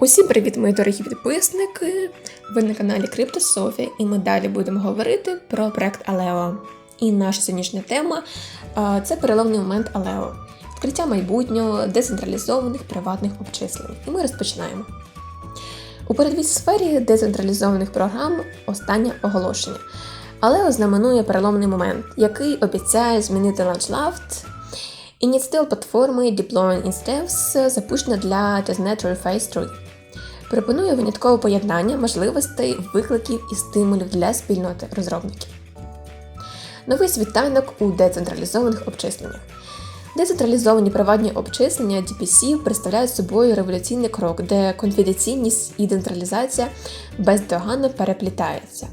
Усім привіт, мої дорогі підписники! Ви на каналі Криптософія, і ми далі будемо говорити про проект Алео. І наша сьогоднішня тема це переломний момент Алео, відкриття майбутнього децентралізованих приватних обчислень. І ми розпочинаємо. У передвій сфері децентралізованих програм останнє оголошення. Алео знаменує переломний момент, який обіцяє змінити ландшафт. Ініціатива платформи Deploying in Steps запущена для Testnet Phase 3. Пропонує виняткове поєднання можливостей, викликів і стимулів для спільноти розробників. Новий світанок у децентралізованих обчисленнях. Децентралізовані приватні обчислення DPC представляють собою революційний крок, де конфіденційність і децентралізація бездоганно переплітаються.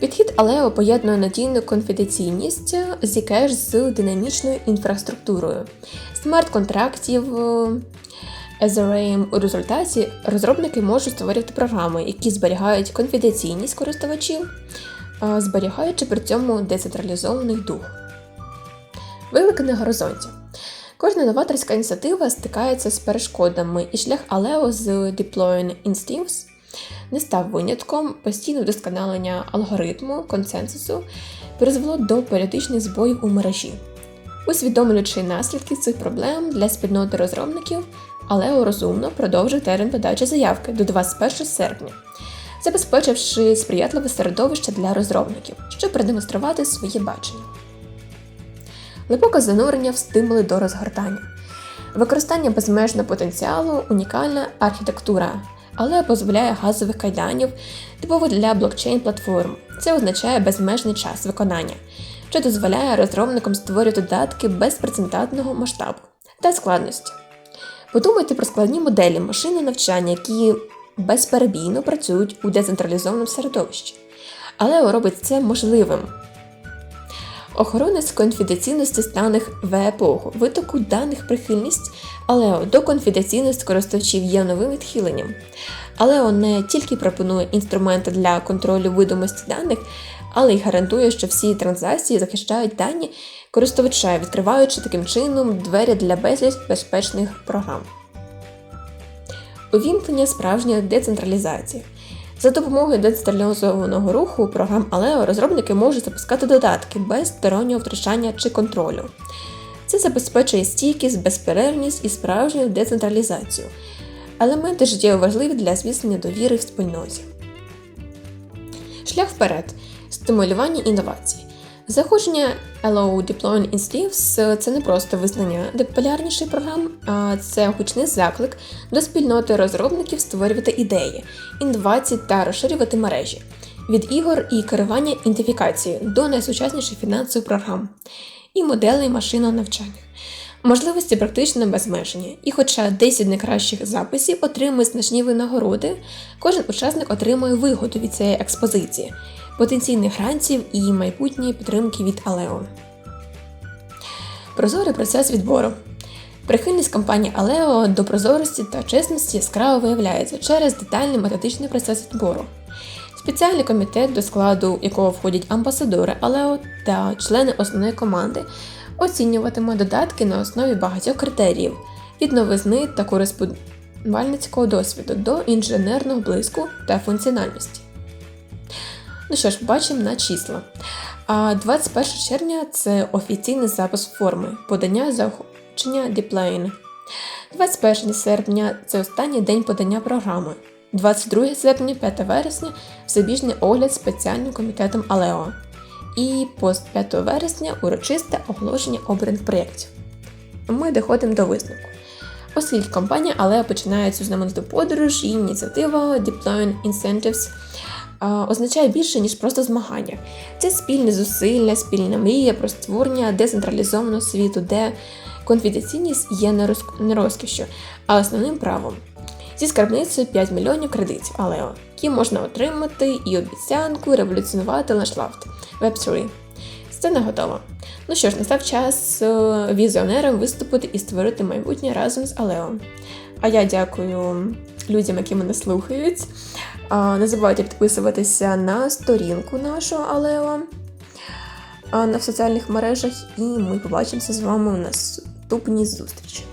Підхід Алео поєднує надійну конфіденційність Zcash з динамічною інфраструктурою, смарт-контрактів, SRAM. У результаті розробники можуть створювати програми, які зберігають конфіденційність користувачів, зберігаючи при цьому децентралізований дух. Виклики на горизонті. Кожна новаторська ініціатива стикається з перешкодами, і шлях Алео з Deploying Instincts не став винятком постійне вдосконалення алгоритму консенсусу призвело до періодичних збоїв у мережі. Усвідомлюючи наслідки цих проблем для спільноти розробників, Алео розумно продовжив термін подачі заявки до 21 серпня, забезпечивши сприятливе середовище для розробників, щоб продемонструвати своє бачення. Глибоке занурення в стимули до розгортання, використання безмежного потенціалу, унікальна архітектура, але дозволяє газових кайданів, типово для блокчейн-платформ. Це означає безмежний час виконання, що дозволяє розробникам створювати додатки безпрецедентного масштабу та складності. Подумайте про складні моделі машини навчання, які безперебійно працюють у децентралізованому середовищі, але робить це можливим. Охорона з конфіденційності даних в епоху, витоку даних прихильність, але до конфіденційності користувачів є новим відхиленням. Але не тільки пропонує інструменти для контролю видимості даних, але й гарантує, що всі транзакції захищають дані користувача, відкриваючи таким чином двері для безліч безпечних програм. Увімкнення справжньої децентралізації. За допомогою децентралізованого руху програм Aleo розробники можуть запускати додатки без стороннього втручання чи контролю. Це забезпечує стійкість, безперервність і справжню децентралізацію. Елементи життєво важливі для зміцнення довіри в спільноті. Шлях вперед. Стимулювання інновацій. Заходження Allow Deploying Instincts – це не просто визнання популярніших програм, а це гучний заклик до спільноти розробників створювати ідеї, інновації та розширювати мережі від ігор і керування ідентифікації до найсучасніших фінансових програм і моделей машинного навчання. Можливості практично безмежені, і хоча 10 найкращих записів отримують значні винагороди, кожен учасник отримує вигоду від цієї експозиції, потенційних грантів і майбутньої підтримки від Алео. Прозорий процес відбору. Прихильність компанії Алео до прозорості та чесності яскраво виявляється через детальний методичний процес відбору. Спеціальний комітет, до складу якого входять амбасадори Алео та члени основної команди, оцінюватиме додатки на основі багатьох критеріїв від новизни та кореспондувальницького досвіду до інженерного блиску та функціональності. Ну що ж, бачимо на числа. 21 червня це офіційний запис форми, подання заохочення Діплейн. 21 серпня це останній день подання програми. 22 серпня, 5 вересня всебіжний огляд спеціальним комітетом Алео. І пост 5 вересня урочисте оголошення обраних проєктів. Ми доходимо до висновку. Оскільки компанія Алео починає цю знамениту подорож і ініціатива Deploying Incentives означає більше, ніж просто змагання. Це спільне зусилля, спільна мрія про створення децентралізованого світу, де конфіденційність є не розкішю, а основним правом. Зі скарбницею 5 мільйонів кредитів Алео, які можна отримати і обіцянку революціонувати ландшафт Web3. Сцена готова. Ну що ж, настав час е, візіонерам виступити і створити майбутнє разом з Алео. А я дякую людям, які мене слухають. Не забувайте підписуватися на сторінку нашого Алео на соціальних мережах, і ми побачимося з вами у наступній зустрічі.